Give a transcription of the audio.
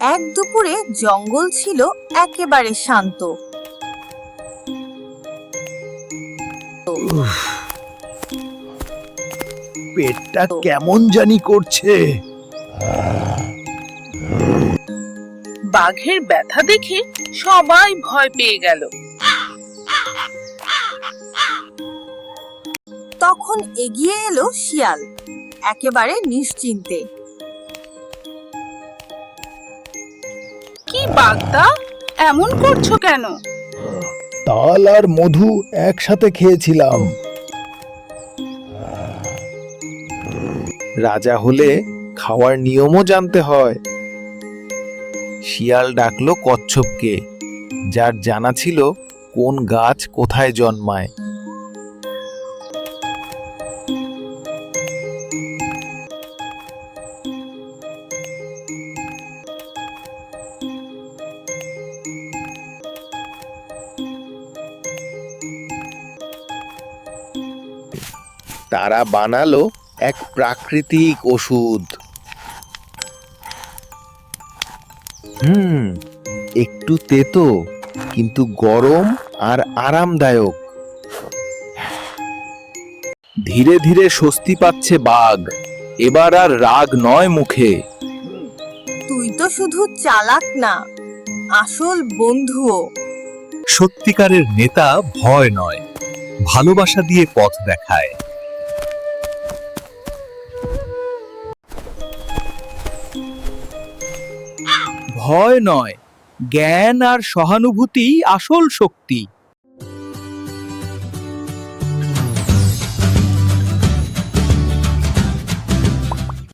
এক দুপুরে জঙ্গল ছিল একেবারে শান্ত। পেটটা কেমন জানি করছে। বাঘের ব্যথা দেখে সবাই ভয় পেয়ে গেল। তখন এগিয়ে এলো শিয়াল একেবারে নিশ্চিন্তে। কি বাগদা? এমন করছ কেন? তাল আর মধু একসাথে খেয়েছিলাম। রাজা হলে খাওয়ার নিয়মও জানতে হয়। শিয়াল ডাকলো কচ্ছপকে, যার জানা ছিল কোন গাছ কোথায় জন্মায়। তারা বানালো এক প্রাকৃতিক ওষুধ। হুম একটু তেতো কিন্তু গরম আর আরামদায়ক। ধীরে ধীরে স্বস্তি পাচ্ছে বাঘ। এবার আর রাগ নয় মুখে। তুই তো শুধু চালাক না আসল বন্ধুও। সত্যিকারের নেতা ভয় নয় ভালোবাসা দিয়ে পথ দেখায়। ভয় নয়। জ্ঞান আর সহানুভূতি আসল শক্তি।